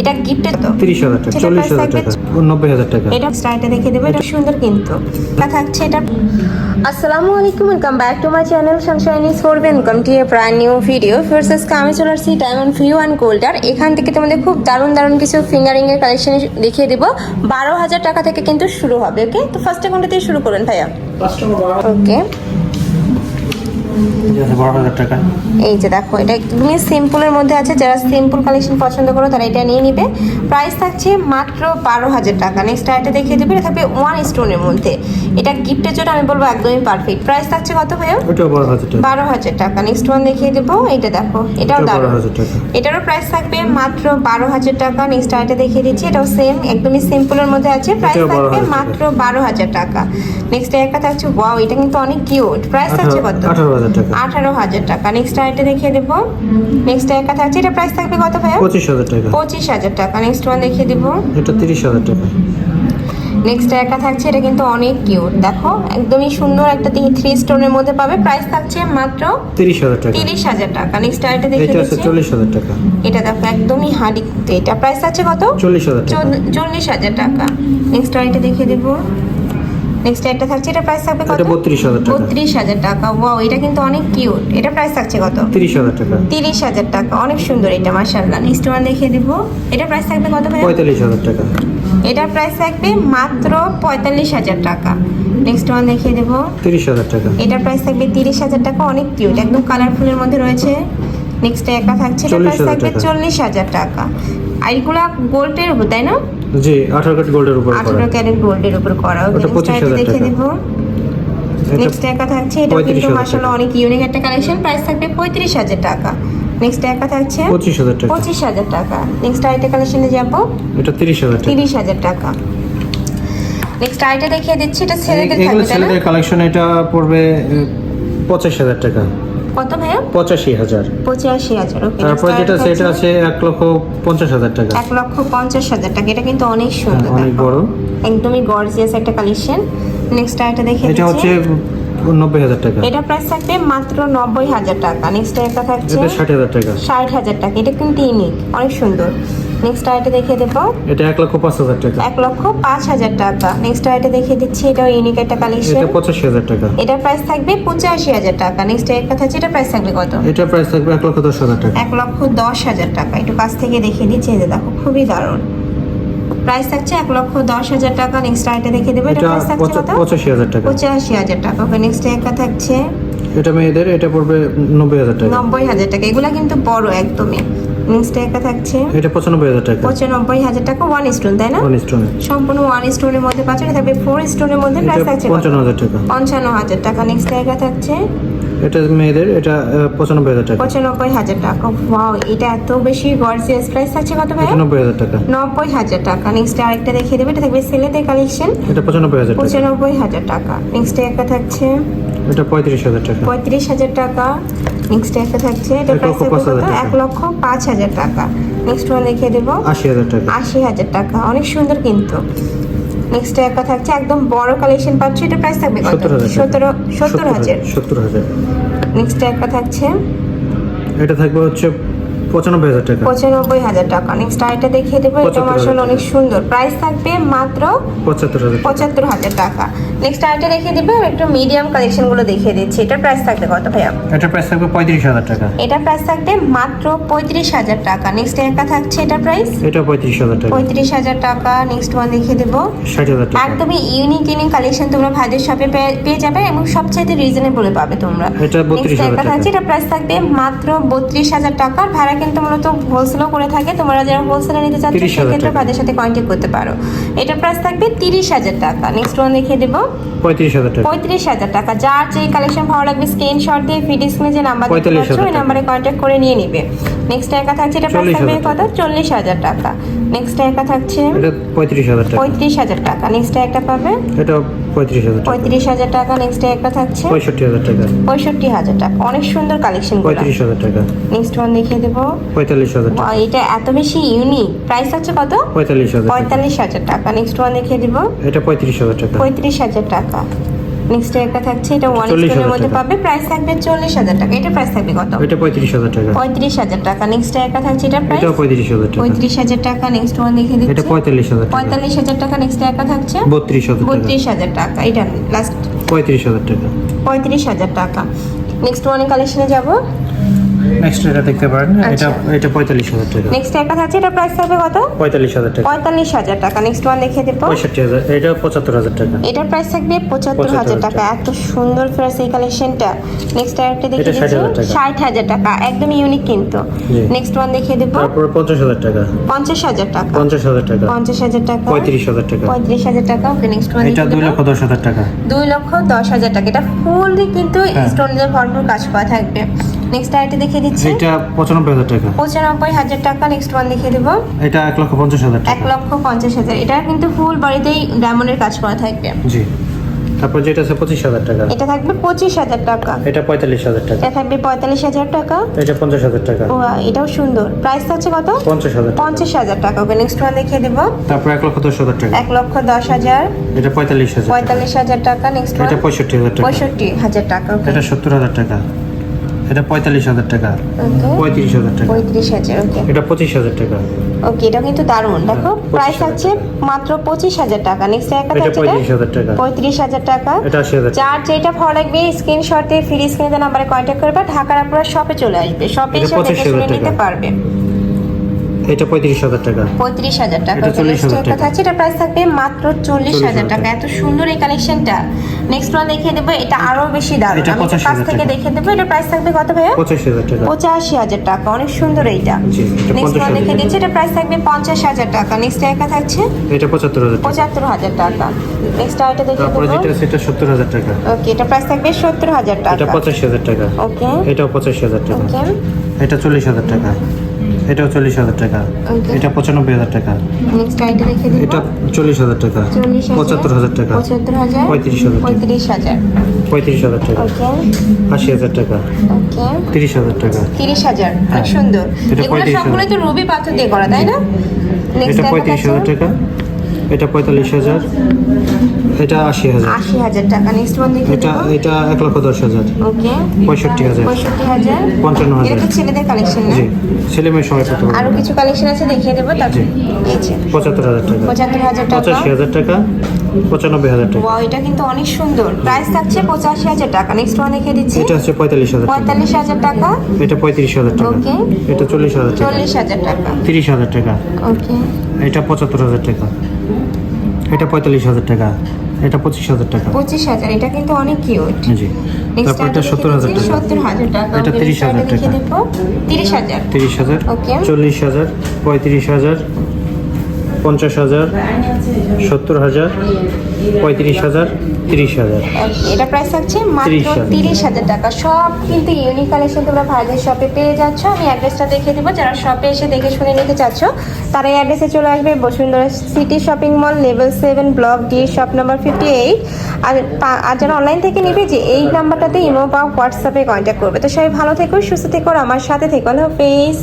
এটা গিফটের তো তিরিশ হাজার টাকা সেটা চল্লিশ price হাজার থাকবে টাকা নব্বই হাজার টাকা। এটা স্টাইলটা দেখে দেবো এটা সুন্দর কিন্তু। এটা থাকছে এটা আসসালামু আলাইকুম welcome back to my channel sunshine is for welcome to a brand new video first আজকে আমি চলে আসছি ডায়মন্ড ফিউ অ্যান্ড গোল্ডার এখান থেকে তোমাদের খুব দারুণ দারুণ কিছু ফিঙ্গারিং এর কালেকশন দেখিয়ে দিব। বারো হাজার টাকা থেকে কিন্তু শুরু হবে ওকে তো ফার্স্টে কোনটা দিয়ে শুরু করুন ভাইয়া। ওকে এই যে দেখো এটা একদমই সিম্পলের মধ্যে আছে। যারা সিম্পল কালেকশন পছন্দ করো তারা এটা নিয়ে নিবে। প্রাইস থাকছে মাত্র বারো হাজার টাকা। নেক্সট আইটা দেখিয়ে দেবে এটা থাকবে ওয়ান স্টোনের মধ্যে। এটা গিফটের জন্য আমি বলব একদমই পারফেক্ট প্রাইস থাকছে কত ভাইয়া? বারো হাজার টাকা। নেক্সট ওয়ান দেখিয়ে দেবো এটা দেখো এটাও দারুণ। এটারও প্রাইস থাকবে মাত্র বারো হাজার টাকা। নেক্সট আইটা দেখিয়ে দিচ্ছি এটাও সেম একদমই সিম্পলের মধ্যে আছে। প্রাইস থাকবে মাত্র বারো হাজার টাকা। নেক্সট একটা থাকছে ওয়াও এটা কিন্তু অনেক কিউট প্রাইস থাকছে কত? হাজার টাকা। আঠারো হাজার টাকা। নেক্সট আইটা দেখিয়ে দেবো। নেক্সট একটা থাকছে এটা প্রাইস থাকবে কত ভাইয়া? পঁচিশ হাজার টাকা। পঁচিশ হাজার টাকা। নেক্সট ওয়ান দেখিয়ে দেবো। এটা তিরিশ হাজার টাকা। নেক্সট একটা থাকছে এটা কিন্তু অনেক কিউট দেখো একদমই সুন্দর একটা থ্রি স্টোনের মধ্যে পাবে। প্রাইস থাকছে মাত্র তিরিশ হাজার টাকা। তিরিশ হাজার টাকা। নেক্সট আইটা দেখিয়ে এটা আছে চল্লিশ হাজার টাকা। এটা দেখো একদমই হাড়ি এটা প্রাইস আছে কত? চল্লিশ হাজার টাকা। চল্লিশ হাজার টাকা। নেক্সট আইটা দেখিয়ে দেবো। নেক্সট একটা থাকছে এটা প্রাইস থাকবে কত? এটা বত্রিশ হাজার টাকা। বত্রিশ হাজার টাকা। ওয়াও এটা কিন্তু অনেক কিউট এটা প্রাইস থাকছে কত? তিরিশ হাজার টাকা। তিরিশ হাজার টাকা। অনেক সুন্দর এটা মার্শাল্লাহ নেক্সট ওয়ান দেখিয়ে দিব। এটা প্রাইস থাকবে কত ভাই পঁয়তাল্লিশ হাজার টাকা। এটার প্রাইস থাকবে মাত্র পঁয়তাল্লিশ হাজার টাকা। নেক্সট ওয়ান দেখিয়ে দেবো। তিরিশ হাজার টাকা। এটার প্রাইস থাকবে তিরিশ হাজার টাকা। অনেক কিউট একদম কালারফুলের মধ্যে রয়েছে। নেক্সট একা থাকছে এটার প্রাইস থাকবে টাকা। চল্লিশ হাজার টাকা। আর এগুলা গোল্ডের তাই না? জি আঠারো কাঠ গোল্ডের উপর করা। আঠারো ক্যারেট গোল্ডের উপর করা। ওটা নেক্সট 25,000 দেখে। দেবো নেক্সট একা থাকছে এটা কিন্তু 35,000 টাকা। অনেক ইউনিক একটা কালেকশন প্রাইস থাকবে পঁয়ত্রিশ হাজার টাকা। নেক্সট একা থাকছে পঁচিশ হাজার টাকা। পঁচিশ হাজার টাকা। নেক্সট আইটা কালেকশনে যাব। এটা তিরিশ হাজার টাকা। তিরিশ হাজার টাকা। নেক্সট আইটা দেখিয়ে দিচ্ছি এটা ছেলেদের থাকবে ছেলেদের কালেকশন এটা পড়বে পঁচাশি হাজার টাকা। কত ভাইয়া? পঁচাশি হাজার। পঁচাশি হাজার ওকে তারপর যেটা সেটা আছে এক লক্ষ পঞ্চাশ হাজার টাকা। এক লক্ষ পঞ্চাশ হাজার টাকা এটা কিন্তু অনেক সুন্দর হ্যাঁ, অনেক বড়। একদমই গর্জিয়াস একটা কালেকশন নেক্সট আইটা দেখে এটা হচ্ছে নব্বই হাজার টাকা। এটা প্রাইস থাকবে মাত্র নব্বই হাজার টাকা। নেক্সট একটা থাকছে ষাট হাজার টাকা। ষাট হাজার টাকা এটা কিন্তু ইউনিক অনেক সুন্দর। নেক্সট আইটা দেখিয়ে দেবো এটা এক লক্ষ পাঁচ হাজার টাকা এক লক্ষ পাঁচ হাজার টাকা নেক্সট আইটা দেখিয়ে দিচ্ছি এটাও ইউনিক একটা কালেকশন এটা পঁচাশি হাজার টাকা এটার প্রাইস থাকবে পঁচাশি হাজার টাকা নেক্সট একটা থাকছে এটা প্রাইস থাকবে কত এটা প্রাইস থাকবে এক লক্ষ দশ হাজার টাকা এক লক্ষ দশ হাজার টাকা একটু কাছ থেকে দেখিয়ে দিচ্ছি যে দেখো খুবই দারুণ প্রাইস থাকছে এক লক্ষ দশ হাজার টাকা নেক্সট আইটা দেখিয়ে দেবো এটা এটা প্রাইস থাকছে কত পঁচাশি হাজার টাকা পঁচাশি হাজার টাকা ওকে নেক্সট একটা থাকছে এটা মেয়েদের এটা পড়বে নব্বই হাজার টাকা নব্বই হাজার টাকা এগুলা কিন্তু বড় একদমই নেক্সট একটা থাকছে এটা পঁচানব্বই হাজার টাকা পঁচানব্বই হাজার টাকা ওয়ান স্টোন তাই না ওয়ান স্টোনে সম্পূর্ণ ওয়ান স্টোনের মধ্যে পাচ্ছেন এটা থাকবে ফোর স্টোনের মধ্যে প্রাইস থাকছে কত? পঞ্চান্ন হাজার টাকা পঞ্চান্ন হাজার টাকা নেক্সট একটা থাকছে এটা মেয়েদের এটা আহ, পঁচানব্বই হাজার টাকা পঁচানব্বই হাজার টাকা ওয়াও এটা এত বেশি গর্জিয়াস প্রাইস থাকছে কত ভাই এটা নব্বই হাজার টাকা নব্বই হাজার টাকা নেক্সট আরেকটা দেখিয়ে দেবে এটা থাকবে ছেলেদের কালেকশন এটা পঁচানব্বই হাজার টাকা পঁচানব্বই হাজার টাকা নেক্সট একটা থাকছে এটা পঁয়ত্রিশ হাজার টাকা পঁয়ত্রিশ হাজার টাকা নেক্সট একটা থাকছে এটা প্রাইস টাকা। এক লক্ষ পাঁচ হাজার টাকা। নেক্সট ওয়ান দেখিয়ে দেবো। আশি হাজার টাকা। আশি হাজার টাকা। অনেক সুন্দর কিন্তু। নেক্সট একটা থাকছে একদম বড় কালেকশন পাচ্ছি এটা প্রাইস থাকবে কত। সতেরো সত্তর হাজার সত্তর হাজার। নেক্সট একটা থাকছে। এটা থাকবে হচ্ছে পঁচানব্বই হাজার টাকা পঁচানব্বই হাজার টাকা নেক্সট আরেকটা দেখিয়ে দেবো এটা মার্শাল অনেক সুন্দর প্রাইস থাকবে মাত্র পঁচাত্তর হাজার টাকা পঁচাত্তর হাজার টাকা নেক্সট আরেকটা দেখিয়ে দেবে একটু মিডিয়াম কালেকশনগুলো দেখিয়ে দিচ্ছি এটার প্রাইস থাকবে কত ভাইয়া এটা প্রাইস থাকবে পঁয়ত্রিশ হাজার টাকা এটা প্রাইস থাকবে মাত্র পঁয়ত্রিশ হাজার টাকা নেক্সট একটা থাকছে এটা প্রাইস এটা পঁয়ত্রিশ হাজার টাকা পঁয়ত্রিশ হাজার টাকা নেক্সট ওয়ান দেখিয়ে দেবো ষাট হাজার টাকা একদমই ইউনিক ইউনিক কালেকশন তোমরা ভাইদের শপে পেয়ে যাবে এবং সবচাইতে রিজনেবল পাবে তোমরা এটা 32,000 Next একটা টাকা। থাকছে এটা প্রাইস থাকবে মাত্র বত্রিশ হাজার টাকা ভাড়া কিন্তু মূলত হোলসেলও করে থাকে তোমরা যারা হোলসেলে নিতে চাচ্ছ সেক্ষেত্রে তাদের সাথে কন্ট্যাক্ট করতে পারো এটা প্রাইস থাকবে তিরিশ হাজার টাকা নেক্সট ওয়ান দেখিয়ে দেবো পঁয়ত্রিশ হাজার টাকা পঁয়ত্রিশ হাজার টাকা যার যে কালেকশন ভালো লাগবে স্ক্রিনশট দিয়ে ভিডিও স্ক্রিনে যে নাম্বার দেখতে পাচ্ছ ওই নাম্বারে কন্ট্যাক্ট করে নিয়ে নিবে নেক্সট একা থাকছে এটা প্রাইস 40,000 থাকবে কত চল্লিশ হাজার টাকা নেক্সট একা থাকছে পঁয়ত্রিশ হাজার টাকা পঁয়ত্রিশ হাজার টাকা নেক্সট একটা পাবে এটা পঁয়ত্রিশ হাজার টাকা পঁয়ত্রিশ হাজার টাকা নেক্সট একটা থাকছে পঁয়ষট্টি হাজার টাকা পঁয়ষট্টি হাজার টাকা অনেক সুন্দর কালেকশন পঁয়ত্রিশ হাজার টাকা নেক্সট ওয়ান দেখিয়ে দেবো পঁয়তাল্লিশ হাজার টাকা এটা এত বেশি ইউনিক প্রাইস হচ্ছে কত পঁয়তাল্লিশ হাজার পঁয়তাল্লিশ হাজার টাকা নেক্সট ওয়ান দেখিয়ে দেবো এটা পঁয়ত্রিশ হাজার টাকা পঁয়ত্রিশ হাজার টাকা নেক্সট একটা থাকছে এটা ওয়ান 40,000 স্টোনের মধ্যে পাবে প্রাইস থাকবে চল্লিশ হাজার টাকা এটা প্রাইস থাকবে কত এটা পঁয়ত্রিশ হাজার টাকা পঁয়ত্রিশ হাজার টাকা নেক্সট একটা থাকছে এটা প্রাইস এটাও পঁয়ত্রিশ হাজার টাকা পঁয়ত্রিশ হাজার টাকা নেক্সট ওয়ান দেখে এটা পঁয়তাল্লিশ হাজার টাকা পঁয়তাল্লিশ হাজার টাকা নেক্সট একটা থাকছে বত্রিশ হাজার বত্রিশ হাজার টাকা এটা লাস্ট পঁয়ত্রিশ হাজার টাকা পঁয়ত্রিশ হাজার টাকা নেক্সট ওয়ানে কালেকশনে যাব নেক্সট এটা দেখতে পারেন এটা আচ্ছা। এটা পঁয়তাল্লিশ হাজার টাকা নেক্সট একটা থাকছে এটা প্রাইস থাকবে কত পঁয়তাল্লিশ হাজার টাকা পঁয়তাল্লিশ হাজার টাকা নেক্সট ওয়ান দেখে দেবো পঁয়ষট্টি হাজার এটা পঁচাত্তর হাজার টাকা এটার প্রাইস থাকবে পঁচাত্তর 75,000 হাজার টাকা এত সুন্দর ফ্রেশ এই কালেকশনটা নেক্সট আরেকটা দেখে এটা 60,000 দিচ্ছি টাকা। একদম ইউনিক কিন্তু নেক্সট ওয়ান দেখিয়ে দেবো তারপরে পঞ্চাশ হাজার টাকা পঞ্চাশ হাজার টাকা পঞ্চাশ হাজার টাকা পঞ্চাশ হাজার টাকা পঁয়ত্রিশ হাজার টাকা পঁয়ত্রিশ হাজার টাকা ওকে নেক্সট ওয়ান এটা দুই লক্ষ দশ হাজার টাকা দুই লক্ষ দশ হাজার টাকা এটা ফুললি কিন্তু হ্যাঁ। স্টোন দিয়ে ভরপুর কাজ করা থাকবে নেক্সট আরেকটা দেখিয়ে দিচ্ছি এটা পঁচানব্বই হাজার টাকা পঁচানব্বই হাজার টাকা নেক্সট ওয়ান দেখিয়ে দেবো এটা এক লক্ষ পঞ্চাশ হাজার এক টাকা লক্ষ পঞ্চাশ হাজার এটা কিন্তু ফুল বাড়িতেই ডায়মন্ডের কাজ করা থাকবে জি তারপর যেটা আছে পঁচিশ হাজার টাকা এটা থাকবে পঁচিশ হাজার টাকা এটা পঁয়তাল্লিশ হাজার টাকা এটা থাকবে পঁয়তাল্লিশ হাজার টাকা এটা পঞ্চাশ হাজার টাকা ও এটাও সুন্দর প্রাইস আছে কত পঞ্চাশ হাজার টাকা পঞ্চাশ হাজার টাকা ওকে নেক্সট ওয়ান দেখিয়ে দেবো তারপর এক লক্ষ দশ হাজার টাকা এক লক্ষ দশ হাজার এটা পঁয়তাল্লিশ হাজার টাকা। পঁয়তাল্লিশ হাজার টাকা নেক্সট এটা পঁয়ষট্টি হাজার টাকা পঁয়ষট্টি হাজার টাকা এটা সত্তর হাজার টাকা এটা পঁয়তাল্লিশ হাজার টাকা ওকে পঁয়ত্রিশ হাজার টাকা পঁয়ত্রিশ হাজার ওকে এটা পঁচিশ হাজার টাকা ওকে এটা কিন্তু দারুণ দেখো প্রাইস আছে মাত্র পঁচিশ হাজার টাকা নেক্সট একটা এটা থাকছে পঁয়ত্রিশ হাজার টাকা পঁয়ত্রিশ হাজার টাকা এটা আশি হাজার টাকা যার যেটা ভালো লাগবে স্ক্রিনশটে ফ্রি স্ক্রিনে নাম্বারে কন্ট্যাক্ট করবে ঢাকার আপনারা শপে চলে আসবে শপে এসে দেখে শুনে নিতে পারবে এটা পঁয়ত্রিশ হাজার টাকা পঁয়ত্রিশ হাজার টাকা এটা 40,000 নেক্সট টাকা। থাকছে এটা প্রাইস থাকবে মাত্র চল্লিশ হাজার 40,000 টাকা এত সুন্দর এই কালেকশনটা নেক্সট ওয়ান দেখিয়ে দেবো এটা আরও বেশি দারুণ। এটা আমি একটু 85,000 কাছ থেকে দেখিয়ে দেখে দেবো এটা প্রাইস থাকবে কত ভাইয়া? পঁচিশ হাজার টাকা। অনেক সুন্দর এইটা। নেক্সট 50,000 ওয়ান দেখে টাকা। দিচ্ছি এটা প্রাইস থাকবে পঞ্চাশ হাজার টাকা। নেক্সট একা থাকছে? এটা পঁচাত্তর হাজার টাকা। পঁচাত্তর হাজার টাকা। নেক্সট আরেকটা দেখে তারপরে দেবো। যেটা এটা সত্তর হাজার টাকা। ওকে এটা প্রাইস থাকবে সত্তর হাজার টাকা। এটা পঁচাশি হাজার টাকা। ওকে এটাও পঁচাশি হাজার টাকা। ওকে এটা চল্লিশ হাজার টাকা। এটাও চল্লিশ হাজার টাকা। এটা পঁচানব্বই হাজার টাকা। এটা চল্লিশ হাজার টাকা। পঁচাত্তর হাজার টাকা। পঁয়ত্রিশ হাজার পঁয়ত্রিশ হাজার। পঁয়ত্রিশ হাজার টাকা। আশি হাজার টাকা। তিরিশ হাজার টাকা। তিরিশ হাজার। হ্যাঁ। সুন্দর। এটা 35,000 সবগুলো তো রবি পাথর দিয়ে করা তাই না? এটা পঁয়ত্রিশ হাজার টাকা। এটা পঁয়তাল্লিশ হাজার এটা আশি হাজার আশি হাজার টাকা নেক্সট ওয়ান দেখে এটা এটা এক লক্ষ দশ হাজার ওকে পঁয়ষট্টি হাজার। পঁয়ষট্টি হাজার পঞ্চান্ন হাজার। এটা ছেলেদের কালেকশন জি ছেলে মেয়ে সবাই করতে পারবে আরও কিছু কালেকশন আছে দেখিয়ে দেবো জি। এই যে পঁচাত্তর হাজার টাকা পঁচাত্তর হাজার টাকা পঁচাশি হাজার টাকা পঁচানব্বই হাজার টাকা এটা কিন্তু অনেক সুন্দর প্রাইস থাকছে পঁচাশি হাজার টাকা নেক্সট ওয়ান দেখে দিচ্ছি এটা হচ্ছে পঁয়তাল্লিশ হাজার টাকা পঁয়তাল্লিশ হাজার টাকা এটা পঁয়ত্রিশ হাজার টাকা Okay. এটা চল্লিশ হাজার টাকা চল্লিশ হাজার টাকা তিরিশ হাজার টাকা ওকে এটা পঁচাত্তর হাজার টাকা এটা পঁয়তাল্লিশ হাজার টাকা এটা পঁচিশ হাজার টাকা। পঁচিশ হাজার এটা কিন্তু অনেক কিউট জি। তারপর এটা সত্তর হাজার টাকা। সত্তর হাজার টাকা এটা 30,000 টাকা। তিরিশ হাজার। তিরিশ হাজার. চল্লিশ হাজার পঁয়ত্রিশ হাজার পঞ্চাশ হাজার সত্তর হাজার পঁয়ত্রিশ হাজার তিরিশ হাজার। এটা প্রাইস থাকছে মাত্র তিরিশ হাজার টাকা। সব কিন্তু ইউনিক কালেকশন তোমরা ভাইদের শপে পেয়ে যাচ্ছ। আমি অ্যাড্রেসটা দেখে দেবো। যারা শপে এসে দেখে শুনে নিতে চাচ্ছ তারা এই অ্যাড্রেসে চলে আসবে Bashundhara city shopping mall level seven block D shop number fifty eight আর আর যারা অনলাইন থেকে নেবে যে এই নাম্বারটাতে ইমো বা হোয়াটসঅ্যাপে কন্ট্যাক্ট করবে। তো সবাই ভালো থেকো সুস্থ থেকো আমার সাথে থেকো। Hello page